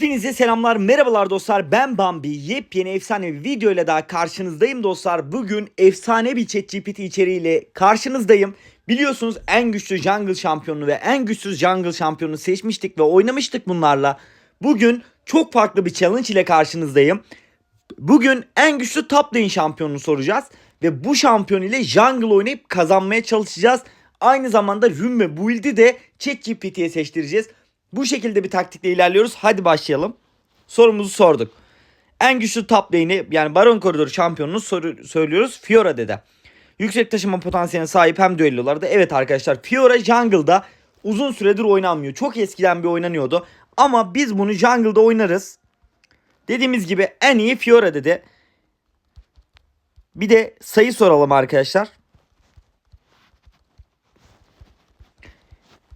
Hepinize selamlar, merhabalar dostlar. Ben Bambi. Yepyeni efsane bir video ile daha karşınızdayım dostlar. Bugün efsane bir ChatGPT içeriğiyle karşınızdayım. Biliyorsunuz en güçlü jungle şampiyonu ve en güçsüz jungle şampiyonu seçmiştik ve oynamıştık bunlarla. Bugün çok farklı bir challenge ile karşınızdayım. Bugün en güçlü top lane şampiyonunu soracağız. Ve bu şampiyon ile jungle oynayıp kazanmaya çalışacağız. Aynı zamanda Rune ve Build'i de ChatGPT'ye seçtireceğiz. Bu şekilde bir taktikle ilerliyoruz. Hadi başlayalım. Sorumuzu sorduk. En güçlü top lane'i yani Baron Koridoru şampiyonunu soru- söylüyoruz. Fiora dede. Yüksek taşıma potansiyeline sahip hem düellolarda. Evet arkadaşlar Fiora jungle'da uzun süredir oynanmıyor. Çok eskiden bir oynanıyordu. Ama biz bunu jungle'da oynarız. Dediğimiz gibi en iyi Fiora dedi. Bir de sayı soralım arkadaşlar.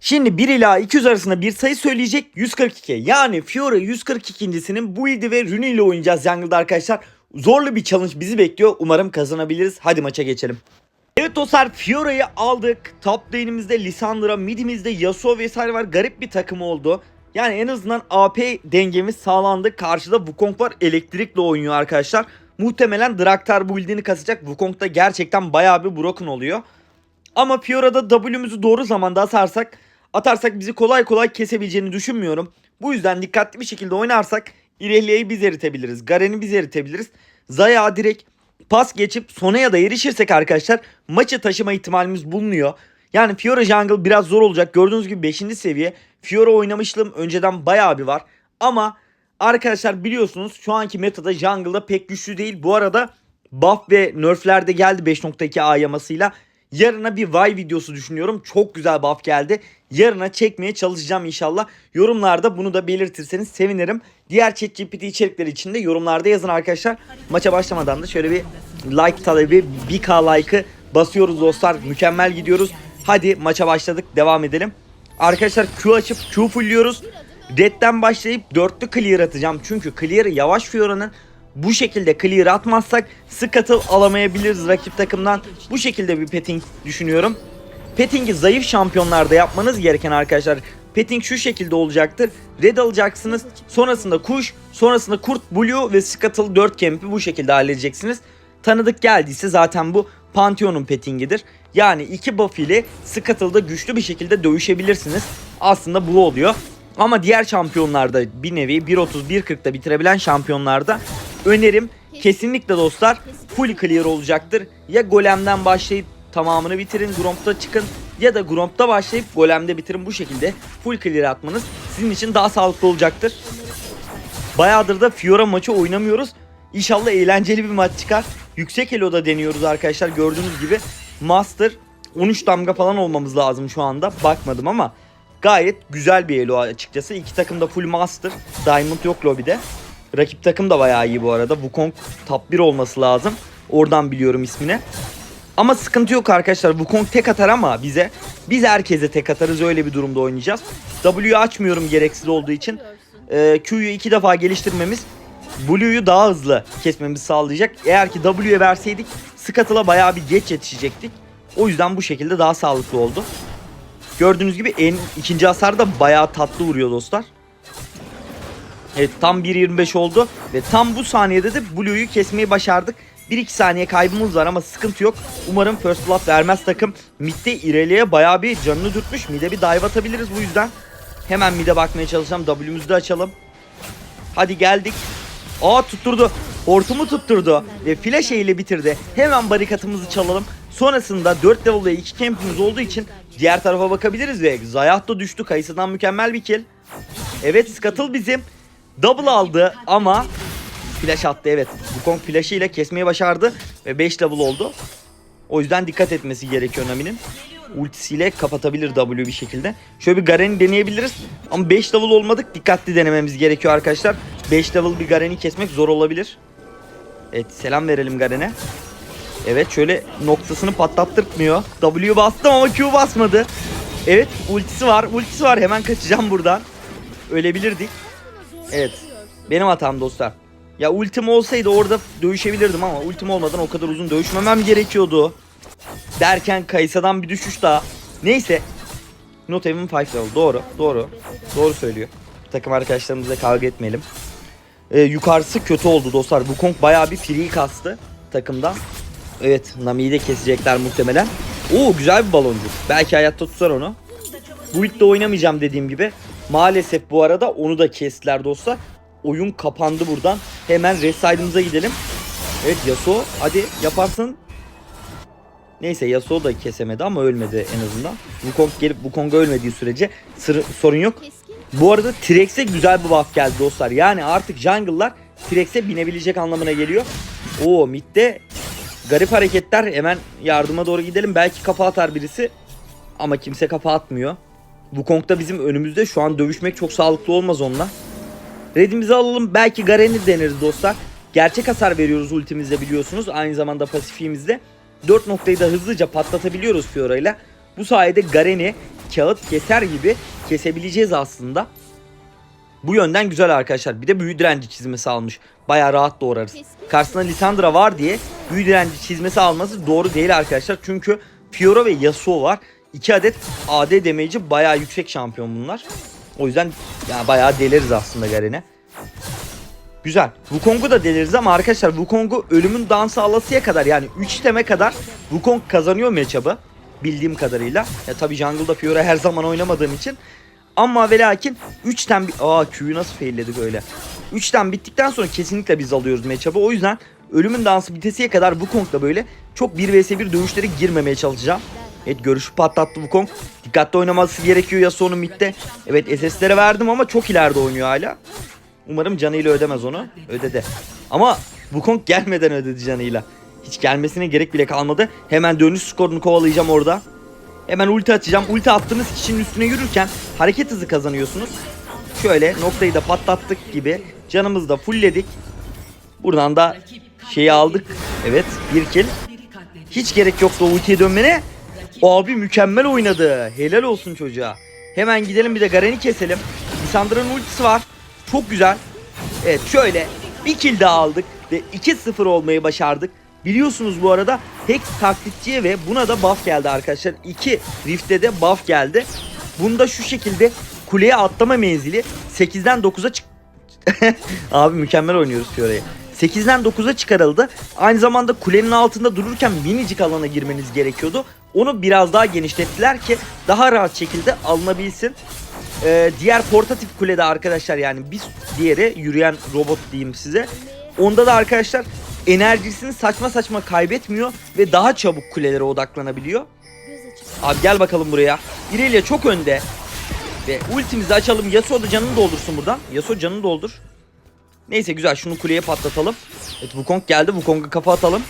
Şimdi 1 ila 200 arasında bir sayı söyleyecek 142. Yani Fiora 142.sinin build'i ve Rune ile oynayacağız jungle'da arkadaşlar. Zorlu bir challenge bizi bekliyor. Umarım kazanabiliriz. Hadi maça geçelim. Evet dostlar Fiora'yı aldık. Top lane'imizde Lissandra, midimizde Yasuo vesaire var. Garip bir takım oldu. Yani en azından AP dengemiz sağlandı. Karşıda Wukong var elektrikle oynuyor arkadaşlar. Muhtemelen Draktar build'ini kasacak. Wukong da gerçekten bayağı bir broken oluyor. Ama Fiora'da W'muzu doğru zamanda atarsak atarsak bizi kolay kolay kesebileceğini düşünmüyorum. Bu yüzden dikkatli bir şekilde oynarsak İrelia'yı biz eritebiliriz. Garen'i biz eritebiliriz. Zaya direkt pas geçip Sona'ya da erişirsek arkadaşlar maçı taşıma ihtimalimiz bulunuyor. Yani Fiora Jungle biraz zor olacak. Gördüğünüz gibi 5. seviye. Fiora oynamışlığım önceden bayağı bir var. Ama arkadaşlar biliyorsunuz şu anki metada Jungle'da pek güçlü değil. Bu arada buff ve nerfler de geldi 5.2 A yamasıyla. Yarına bir Vay videosu düşünüyorum. Çok güzel buff geldi. Yarına çekmeye çalışacağım inşallah. Yorumlarda bunu da belirtirseniz sevinirim. Diğer ChatGPT içerikleri için de yorumlarda yazın arkadaşlar. Maça başlamadan da şöyle bir like talebi 1k like'ı basıyoruz dostlar. Mükemmel gidiyoruz. Hadi maça başladık. Devam edelim. Arkadaşlar Q açıp Q fullliyoruz. Red'den başlayıp dörtlü clear atacağım. Çünkü clear'ı yavaş Fiora'nın bu şekilde clear atmazsak scuttle alamayabiliriz rakip takımdan. Bu şekilde bir petting düşünüyorum. Petting'i zayıf şampiyonlarda yapmanız gereken arkadaşlar. Petting şu şekilde olacaktır. Red alacaksınız. Sonrasında kuş, sonrasında kurt, blue ve scuttle 4 camp'i bu şekilde halledeceksiniz. Tanıdık geldiyse zaten bu Pantheon'un pettingidir. Yani iki buff ile Scuttle'da güçlü bir şekilde dövüşebilirsiniz. Aslında bu oluyor. Ama diğer şampiyonlarda bir nevi 1.30-1.40'da bitirebilen şampiyonlarda önerim kesinlikle dostlar full clear olacaktır. Ya golemden başlayıp tamamını bitirin Gromp'ta çıkın ya da Gromp'ta başlayıp golemde bitirin bu şekilde full clear atmanız sizin için daha sağlıklı olacaktır. Bayağıdır da Fiora maçı oynamıyoruz. İnşallah eğlenceli bir maç çıkar. Yüksek Elo'da deniyoruz arkadaşlar gördüğünüz gibi. Master 13 damga falan olmamız lazım şu anda. Bakmadım ama gayet güzel bir Elo açıkçası. İki takım da full Master. Diamond yok lobide. Rakip takım da bayağı iyi bu arada. Wukong top 1 olması lazım. Oradan biliyorum ismini. Ama sıkıntı yok arkadaşlar. Wukong tek atar ama bize. Biz herkese tek atarız öyle bir durumda oynayacağız. W'yu açmıyorum gereksiz olduğu için. Ee, Q'yu iki defa geliştirmemiz Blue'yu daha hızlı kesmemizi sağlayacak. Eğer ki W'ye verseydik Scuttle'a bayağı bir geç yetişecektik. O yüzden bu şekilde daha sağlıklı oldu. Gördüğünüz gibi en ikinci hasar da bayağı tatlı vuruyor dostlar. Evet tam 1.25 oldu ve tam bu saniyede de Blue'yu kesmeyi başardık. 1-2 saniye kaybımız var ama sıkıntı yok. Umarım First Blood vermez takım. Mid'de İrelia'ya bayağı bir canını dürtmüş. Mid'e bir dive atabiliriz bu yüzden. Hemen mid'e bakmaya çalışacağım. W'muzu da açalım. Hadi geldik. Aa tutturdu. Hortumu tutturdu. Ve flash ile bitirdi. Hemen barikatımızı çalalım. Sonrasında 4 level ve 2 campimiz olduğu için diğer tarafa bakabiliriz ve Zayat da düştü. Kayısı'dan mükemmel bir kill. Evet Scuttle bizim. Double aldı ama flash attı evet. Wukong flash'ı ile kesmeyi başardı ve 5 double oldu. O yüzden dikkat etmesi gerekiyor Nami'nin. Ultisiyle kapatabilir W bir şekilde. Şöyle bir Garen'i deneyebiliriz. Ama 5 level olmadık. Dikkatli denememiz gerekiyor arkadaşlar. 5 level bir Garen'i kesmek zor olabilir. Evet selam verelim Garen'e. Evet şöyle noktasını patlattırtmıyor. W bastım ama Q basmadı. Evet ultisi var. Ultisi var. Hemen kaçacağım buradan. Ölebilirdik. Evet. Benim hatam dostlar. Ya ultim olsaydı orada dövüşebilirdim ama ultim olmadan o kadar uzun dövüşmemem gerekiyordu. Derken Kayısa'dan bir düşüş daha. Neyse. Not even 5 level. Doğru. Doğru. Doğru söylüyor. takım arkadaşlarımızla kavga etmeyelim. Ee, yukarısı kötü oldu dostlar. Wukong bayağı bir free kastı takımdan. Evet Nami'yi de kesecekler muhtemelen. Oo güzel bir baloncuk. Belki hayatta tutar onu. Bu ilk de oynamayacağım dediğim gibi. Maalesef bu arada onu da kestiler dostlar. Oyun kapandı buradan. Hemen reside'ımıza gidelim. Evet Yasuo hadi yaparsın. Neyse Yasuo da kesemedi ama ölmedi en azından. Wukong gelip Wukong'a ölmediği sürece sorun yok. Bu arada T-Rex'e güzel bir buff geldi dostlar. Yani artık jungle'lar T-Rex'e binebilecek anlamına geliyor. Oo midde garip hareketler. Hemen yardıma doğru gidelim. Belki kafa atar birisi. Ama kimse kafa atmıyor. Wukong da bizim önümüzde. Şu an dövüşmek çok sağlıklı olmaz onunla. Red'imizi alalım. Belki Garen'i deneriz dostlar. Gerçek hasar veriyoruz ultimizle biliyorsunuz. Aynı zamanda pasifiğimizde. 4 noktayı da hızlıca patlatabiliyoruz Fiora ile. Bu sayede Garen'i kağıt keser gibi kesebileceğiz aslında. Bu yönden güzel arkadaşlar. Bir de büyü direnci çizmesi almış. Baya rahat doğrarız. Karşısında Lisandra var diye büyü direnci çizmesi alması doğru değil arkadaşlar. Çünkü Fiora ve Yasuo var. 2 adet AD damage'i baya yüksek şampiyon bunlar. O yüzden yani bayağı deliriz aslında Garen'e. Güzel. Wukong'u da deliriz ama arkadaşlar Wukong'u ölümün dansı alasıya kadar yani 3 teme kadar Wukong kazanıyor matchup'ı. Bildiğim kadarıyla. Ya tabii jungle'da Fiora her zaman oynamadığım için. Ama ve lakin 3'ten... bi- Aa Q'yu nasıl failledik öyle. 3'ten bittikten sonra kesinlikle biz alıyoruz matchup'ı. O yüzden ölümün dansı bitesiye kadar Wukong'la böyle çok 1 vs 1 dövüşlere girmemeye çalışacağım. Evet görüşü patlattı Wukong. Dikkatli oynaması gerekiyor Yasuo'nun midde. Evet SS'lere verdim ama çok ileride oynuyor hala. Umarım canıyla ödemez onu. Ödedi. Ama Wukong gelmeden ödedi canıyla. Hiç gelmesine gerek bile kalmadı. Hemen dönüş skorunu kovalayacağım orada. Hemen ulti atacağım. Ulti attığınız kişinin üstüne yürürken hareket hızı kazanıyorsunuz. Şöyle noktayı da patlattık gibi. Canımızı da fullledik. Buradan da şeyi aldık. Evet bir kill. Hiç gerek yoktu o ultiye dönmene. Abi mükemmel oynadı. Helal olsun çocuğa. Hemen gidelim bir de Garen'i keselim. Lisandra'nın ultisi var. Çok güzel. Evet şöyle bir kill daha aldık ve 2-0 olmayı başardık. Biliyorsunuz bu arada Hex taklitçiye ve buna da buff geldi arkadaşlar. İki Rift'te de buff geldi. Bunda şu şekilde kuleye atlama menzili 8'den 9'a çık... Abi mükemmel oynuyoruz Fiora'yı. 8'den 9'a çıkarıldı. Aynı zamanda kulenin altında dururken minicik alana girmeniz gerekiyordu. Onu biraz daha genişlettiler ki daha rahat şekilde alınabilsin. Ee, diğer portatif kulede arkadaşlar yani bir diğeri yürüyen robot diyeyim size. Onda da arkadaşlar enerjisini saçma saçma kaybetmiyor ve daha çabuk kulelere odaklanabiliyor. Abi gel bakalım buraya. İrelia çok önde. Ve ultimizi açalım. Yasuo da canını doldursun buradan. Yasuo canını doldur. Neyse güzel şunu kuleye patlatalım. Evet Wukong geldi. Wukong'a kafa atalım.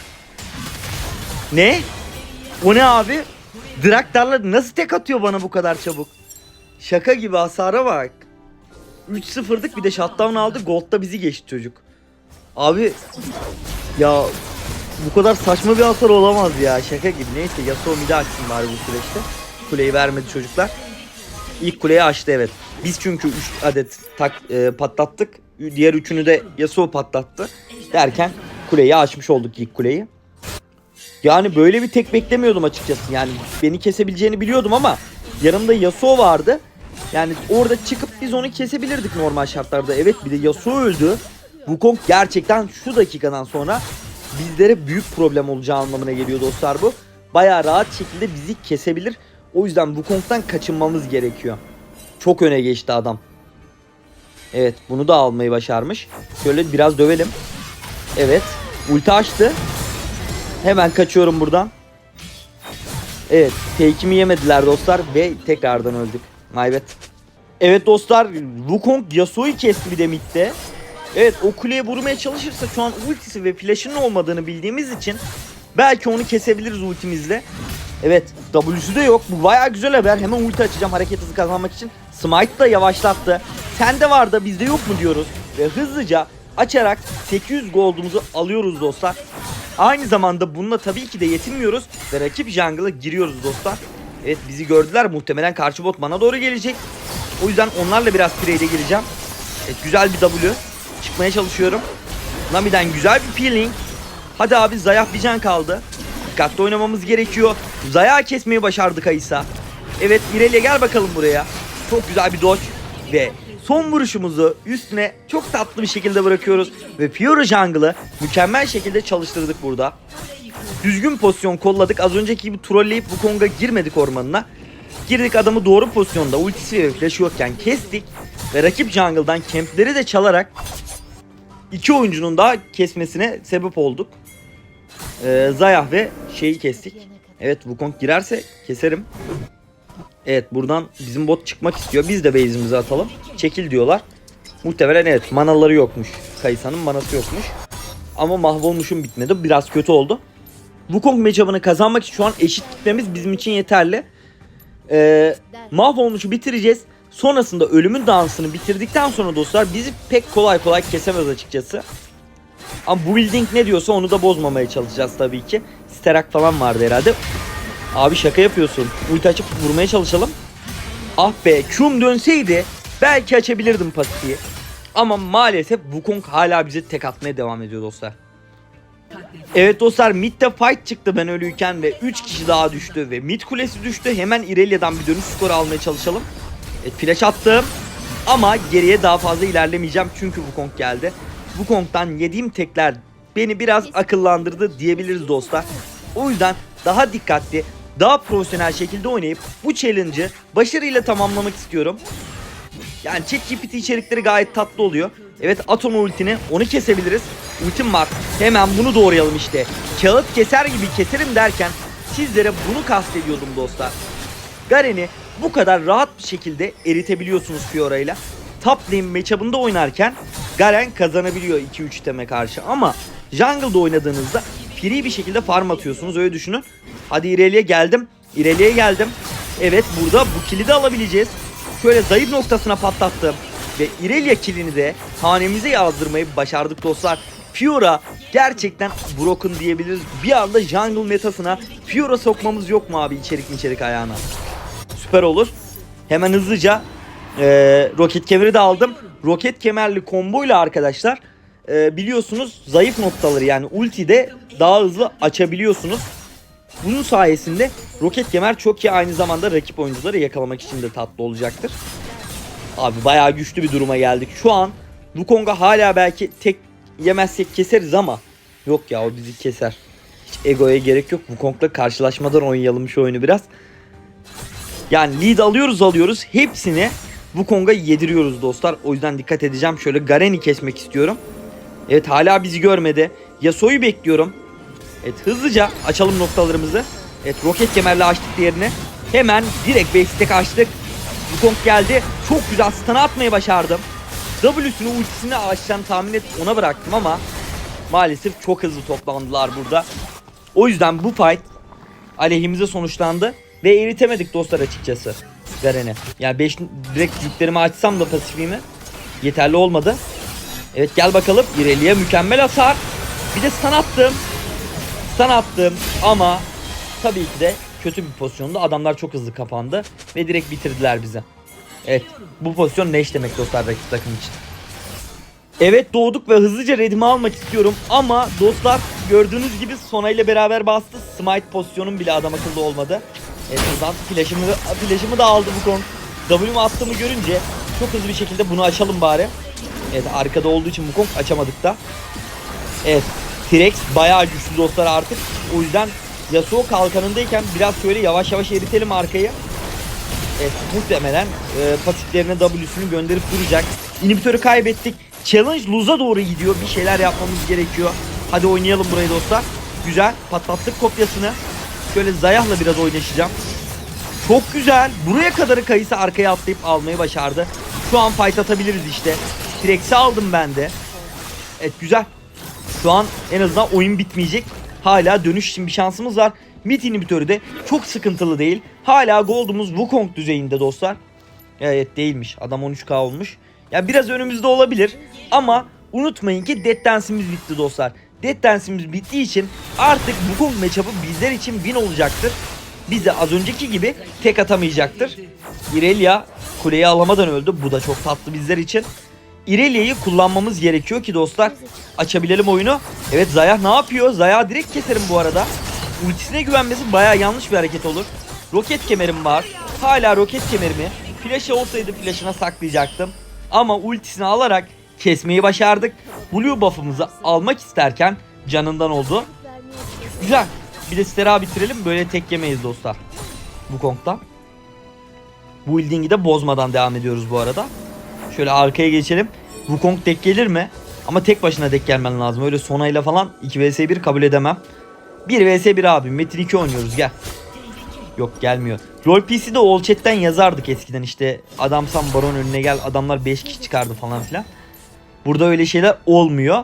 Ne? O ne abi? Draktarla nasıl tek atıyor bana bu kadar çabuk? Şaka gibi hasara bak. 3-0'dık bir de shutdown aldı. Gold'da bizi geçti çocuk. Abi ya bu kadar saçma bir hasar olamaz ya. Şaka gibi. Neyse Yasuo midi açsın bari bu süreçte. Kuleyi vermedi çocuklar. İlk kuleyi açtı evet. Biz çünkü 3 adet tak, e, patlattık. Diğer üçünü de Yasuo patlattı. Derken kuleyi açmış olduk ilk kuleyi. Yani böyle bir tek beklemiyordum açıkçası. Yani beni kesebileceğini biliyordum ama yanımda Yasuo vardı. Yani orada çıkıp biz onu kesebilirdik normal şartlarda. Evet bir de Yasuo öldü. Wukong gerçekten şu dakikadan sonra bizlere büyük problem olacağı anlamına geliyor dostlar bu. Bayağı rahat şekilde bizi kesebilir. O yüzden Wukong'dan kaçınmamız gerekiyor. Çok öne geçti adam. Evet bunu da almayı başarmış. Şöyle biraz dövelim. Evet. Ulti açtı. Hemen kaçıyorum buradan. Evet. Fake'imi yemediler dostlar ve tekrardan öldük. Maybet. Evet dostlar Wukong Yasuo'yu kesti bir de midde. Evet o kuleye vurmaya çalışırsa şu an ultisi ve flash'ının olmadığını bildiğimiz için belki onu kesebiliriz ultimizle. Evet W'su de yok. Bu bayağı güzel haber. Hemen ulti açacağım hareket hızı kazanmak için. Smite da yavaşlattı. Sende var da bizde yok mu diyoruz. Ve hızlıca açarak 800 gold'umuzu alıyoruz dostlar. Aynı zamanda bununla tabii ki de yetinmiyoruz ve rakip jungle'a giriyoruz dostlar. Evet bizi gördüler muhtemelen karşı bot bana doğru gelecek. O yüzden onlarla biraz trade'e gireceğim. Evet güzel bir W. Çıkmaya çalışıyorum. Nami'den güzel bir peeling. Hadi abi Zayah bir can kaldı. Dikkatli oynamamız gerekiyor. Zayah'ı kesmeyi başardık Aysa. Evet Irelia gel bakalım buraya. Çok güzel bir dodge. Ve son vuruşumuzu üstüne çok tatlı bir şekilde bırakıyoruz. Ve Fiora Jungle'ı mükemmel şekilde çalıştırdık burada. Düzgün pozisyon kolladık. Az önceki gibi trolleyip bu konga girmedik ormanına. Girdik adamı doğru pozisyonda ultisi ve flash'ı yokken kestik. Ve rakip jungle'dan kempleri de çalarak iki oyuncunun daha kesmesine sebep olduk. Ee, Zayah ve şeyi kestik. Evet Wukong girerse keserim. Evet buradan bizim bot çıkmak istiyor. Biz de base'imizi atalım. Çekil diyorlar. Muhtemelen evet manaları yokmuş. Kayısa'nın manası yokmuş. Ama mahvolmuşum bitmedi. Biraz kötü oldu. Wukong matchup'ını kazanmak için şu an eşit gitmemiz bizim için yeterli. Ee, mahvolmuşu bitireceğiz. Sonrasında ölümün dansını bitirdikten sonra dostlar bizi pek kolay kolay kesemez açıkçası. Ama bu building ne diyorsa onu da bozmamaya çalışacağız tabii ki. Sterak falan vardı herhalde. Abi şaka yapıyorsun. Ulti açıp vurmaya çalışalım. Ah be Q'm dönseydi belki açabilirdim pasifiyi. Ama maalesef Wukong hala bize tek atmaya devam ediyor dostlar. Evet dostlar midde fight çıktı ben ölüyken ve 3 kişi daha düştü ve mid kulesi düştü. Hemen Irelia'dan bir dönüş skoru almaya çalışalım. Evet flash attım ama geriye daha fazla ilerlemeyeceğim çünkü Wukong geldi. Wukong'dan yediğim tekler beni biraz akıllandırdı diyebiliriz dostlar. O yüzden daha dikkatli, daha profesyonel şekilde oynayıp bu challenge'ı başarıyla tamamlamak istiyorum. Yani ChatGPT içerikleri gayet tatlı oluyor. Evet at onu ultini. Onu kesebiliriz. Ultim var. Hemen bunu doğrayalım işte. Kağıt keser gibi keserim derken sizlere bunu kastediyordum dostlar. Garen'i bu kadar rahat bir şekilde eritebiliyorsunuz Fiora ile. Top lane matchup'ında oynarken Garen kazanabiliyor 2-3 teme karşı ama jungle'da oynadığınızda free bir şekilde farm atıyorsunuz öyle düşünün. Hadi ileriye geldim. İleriye geldim. Evet burada bu kilidi alabileceğiz. Şöyle zayıf noktasına patlattım. Ve Irelia kilini de hanemize yazdırmayı başardık dostlar. Fiora gerçekten broken diyebiliriz. Bir anda jungle metasına Fiora sokmamız yok mu abi içerik içerik ayağına? Süper olur. Hemen hızlıca e, roket kemeri de aldım. Roket kemerli komboyla arkadaşlar e, biliyorsunuz zayıf noktaları yani ultide daha hızlı açabiliyorsunuz. Bunun sayesinde roket kemer çok iyi aynı zamanda rakip oyuncuları yakalamak için de tatlı olacaktır. Abi bayağı güçlü bir duruma geldik. Şu an Wukong'a hala belki tek yemezsek keseriz ama yok ya o bizi keser. Hiç egoya gerek yok. Wukong'la karşılaşmadan oynayalım şu oyunu biraz. Yani lead alıyoruz alıyoruz. Hepsini Wukong'a yediriyoruz dostlar. O yüzden dikkat edeceğim. Şöyle Garen'i kesmek istiyorum. Evet hala bizi görmedi. Yasuo'yu bekliyorum. Evet hızlıca açalım noktalarımızı. Evet roket kemerle açtık diğerini. Hemen direkt base'tek açtık. Wukong geldi. Çok güzel stun atmayı başardım. W'sunu ultisini açacağını tahmin et ona bıraktım ama maalesef çok hızlı toplandılar burada. O yüzden bu fight aleyhimize sonuçlandı ve eritemedik dostlar açıkçası Garen'i. Yani 5 direkt yüklerimi açsam da pasifliğimi yeterli olmadı. Evet gel bakalım İreli'ye mükemmel hasar. Bir de stun attım. Stun attım ama tabii ki de kötü bir pozisyonda adamlar çok hızlı kapandı ve direkt bitirdiler bizi. Evet bu pozisyon ne iş demek dostlar rakip takım için. Evet doğduk ve hızlıca redimi almak istiyorum ama dostlar gördüğünüz gibi Sona ile beraber bastı. Smite pozisyonum bile adam akıllı olmadı. Evet buradan flash'ımı, flash'ımı da aldı bu konu. W'mu attığımı görünce çok hızlı bir şekilde bunu açalım bari. Evet arkada olduğu için Wukong açamadık da. Evet T-Rex bayağı güçlü dostlar artık. O yüzden Yasuo kalkanındayken biraz şöyle yavaş yavaş eritelim arkayı. Evet muhtemelen e, pasiflerine W'sünü gönderip duracak. İnhibitörü kaybettik. Challenge lose'a doğru gidiyor. Bir şeyler yapmamız gerekiyor. Hadi oynayalım burayı dostlar. Güzel. Patlattık kopyasını. Şöyle Zayah'la biraz oynaşacağım. Çok güzel. Buraya kadarı Kayısı arkaya atlayıp almayı başardı. Şu an fight atabiliriz işte. T-Rex'i aldım ben de. Evet güzel. Şu an en azından oyun bitmeyecek. Hala dönüş için bir şansımız var. Mid inhibitörü de çok sıkıntılı değil. Hala gold'umuz Wukong düzeyinde dostlar. Evet değilmiş. Adam 13k olmuş. Ya biraz önümüzde olabilir. Ama unutmayın ki Dead Dance'imiz bitti dostlar. Dead Dance'imiz bittiği için artık Wukong matchup'ı bizler için win olacaktır. Bize az önceki gibi tek atamayacaktır. Irelia kuleyi alamadan öldü. Bu da çok tatlı bizler için. Irelia'yı kullanmamız gerekiyor ki dostlar açabilelim oyunu. Evet Zaya ne yapıyor? Zaya direkt keserim bu arada. Ultisine güvenmesi baya yanlış bir hareket olur. Roket kemerim var. Hala roket kemerimi. Flash'ı olsaydı flash'ına saklayacaktım. Ama ultisini alarak kesmeyi başardık. Blue buff'ımızı almak isterken canından oldu. Güzel. Bir de Stera bitirelim. Böyle tek yemeyiz dostlar. Bu Kong'da. Bu building'i de bozmadan devam ediyoruz bu arada. Şöyle arkaya geçelim. Wukong tek gelir mi? Ama tek başına tek gelmen lazım. Öyle sonayla falan 2 vs 1 kabul edemem. 1 vs 1 abi. Metin 2 oynuyoruz gel. Yok gelmiyor. Lol PC'de all chat'ten yazardık eskiden işte. Adamsan baron önüne gel. Adamlar 5 kişi çıkardı falan filan. Burada öyle şeyler olmuyor.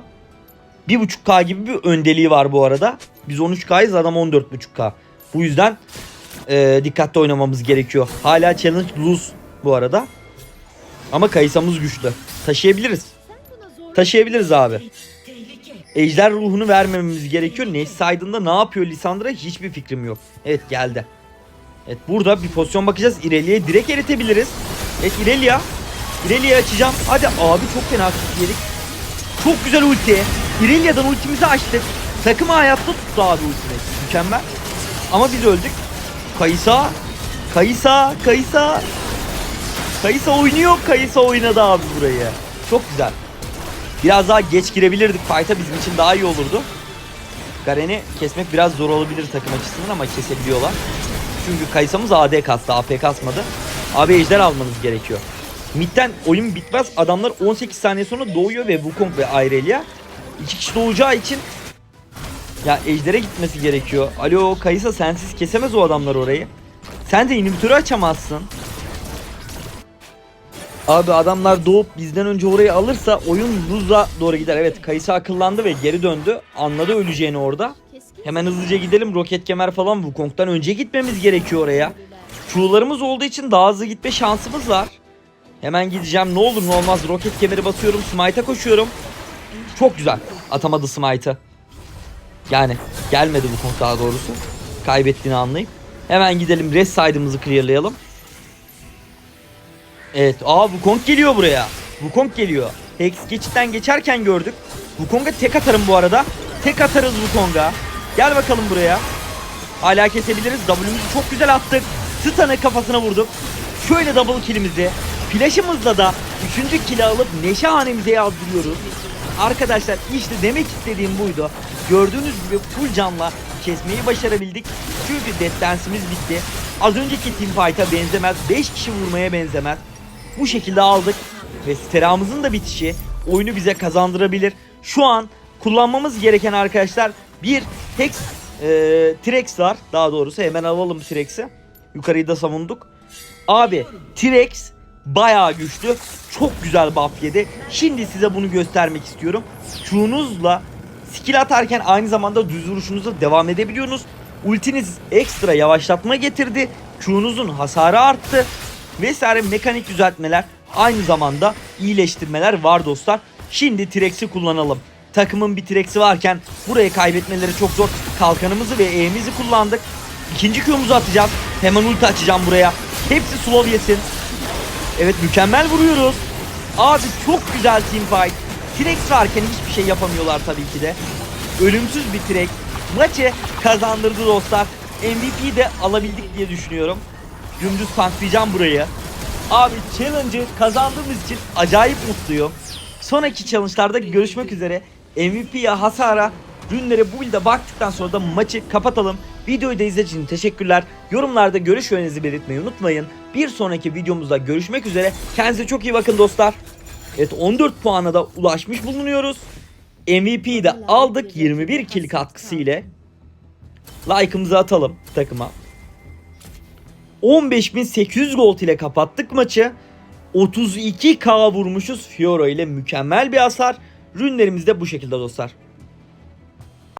1.5K gibi bir öndeliği var bu arada. Biz 13K'yız adam 14.5K. Bu yüzden e, dikkatli oynamamız gerekiyor. Hala challenge lose bu arada. Ama kayısamız güçlü. Taşıyabiliriz. Taşıyabiliriz abi. Ejder ruhunu vermememiz gerekiyor. Neş Side'ında ne yapıyor Lisandra hiçbir fikrim yok. Evet geldi. Evet burada bir pozisyon bakacağız. İrelia'yı direkt eritebiliriz. Evet Irelia. Irelia'yı açacağım. Hadi abi çok fena yedik. Çok güzel ulti. Irelia'dan ultimizi açtık. Takımı hayatta tuttu abi ultini. Mükemmel. Ama biz öldük. Kaysa. Kaysa. Kaysa. Kaysa oynuyor. Kaysa oynadı abi burayı. Çok güzel. Biraz daha geç girebilirdik fight'a bizim için daha iyi olurdu. Garen'i kesmek biraz zor olabilir takım açısından ama kesebiliyorlar. Çünkü Kaysa'mız AD kastı, AP kasmadı. Abi ejder almanız gerekiyor. Mid'den oyun bitmez. Adamlar 18 saniye sonra doğuyor ve Wukong ve Irelia iki kişi doğacağı için ya ejdere gitmesi gerekiyor. Alo Kaysa sensiz kesemez o adamlar orayı. Sen de inhibitörü açamazsın. Abi adamlar doğup bizden önce orayı alırsa oyun Luz'a doğru gider. Evet Kayısı akıllandı ve geri döndü. Anladı öleceğini orada. Hemen hızlıca gidelim. Roket kemer falan Wukong'dan önce gitmemiz gerekiyor oraya. Q'larımız olduğu için daha hızlı gitme şansımız var. Hemen gideceğim. Ne olur ne olmaz. Roket kemeri basıyorum. Smite'a koşuyorum. Çok güzel. Atamadı Smite'ı. Yani gelmedi Wukong daha doğrusu. Kaybettiğini anlayıp. Hemen gidelim. Rest side'ımızı clearlayalım. Evet. Aa Wukong geliyor buraya. Wukong geliyor. Hex geçitten geçerken gördük. Wukong'a tek atarım bu arada. Tek atarız Wukong'a. Gel bakalım buraya. Hala kesebiliriz. W'mizi çok güzel attık. Stun'ı kafasına vurduk. Şöyle double kill'imizi. Flash'ımızla da 3. kill'i alıp neşe hanemize yazdırıyoruz. Arkadaşlar işte demek istediğim buydu. Gördüğünüz gibi full canla kesmeyi başarabildik. Çünkü death bitti. Az önceki teamfight'a benzemez. 5 kişi vurmaya benzemez. Bu şekilde aldık. Ve steramızın da bitişi oyunu bize kazandırabilir. Şu an kullanmamız gereken arkadaşlar bir Hex e, T-Rex var. Daha doğrusu hemen alalım T-Rex'i. Yukarıyı da savunduk. Abi T-Rex bayağı güçlü. Çok güzel buff yedi. Şimdi size bunu göstermek istiyorum. Q'nuzla skill atarken aynı zamanda düz vuruşunuza devam edebiliyorsunuz. Ultiniz ekstra yavaşlatma getirdi. Q'nuzun hasarı arttı. Vesaire mekanik düzeltmeler aynı zamanda iyileştirmeler var dostlar. Şimdi T-Rex'i kullanalım. Takımın bir T-Rex'i varken burayı kaybetmeleri çok zor. Kalkanımızı ve E'mizi kullandık. İkinci Q'muzu atacağız. Hemen ulti açacağım buraya. Hepsi slow yesin. Evet mükemmel vuruyoruz. Abi çok güzel teamfight. T-Rex varken hiçbir şey yapamıyorlar tabii ki de. Ölümsüz bir T-Rex. Maçı kazandırdı dostlar. MVP'yi de alabildik diye düşünüyorum. Dümdüz tanklayacağım burayı. Abi challenge'ı kazandığımız için acayip mutluyum. Sonraki challenge'larda görüşmek üzere. MVP'ye hasara Rünlere bu build'e baktıktan sonra da maçı kapatalım. Videoyu da izlediğiniz için teşekkürler. Yorumlarda görüş yönünüzü belirtmeyi unutmayın. Bir sonraki videomuzda görüşmek üzere. Kendinize çok iyi bakın dostlar. Evet 14 puana da ulaşmış bulunuyoruz. MVP'yi de aldık 21 kill katkısı ile. Like'ımızı atalım takıma. 15.800 gold ile kapattık maçı. 32k vurmuşuz Fiora ile mükemmel bir hasar. Rünlerimiz de bu şekilde dostlar.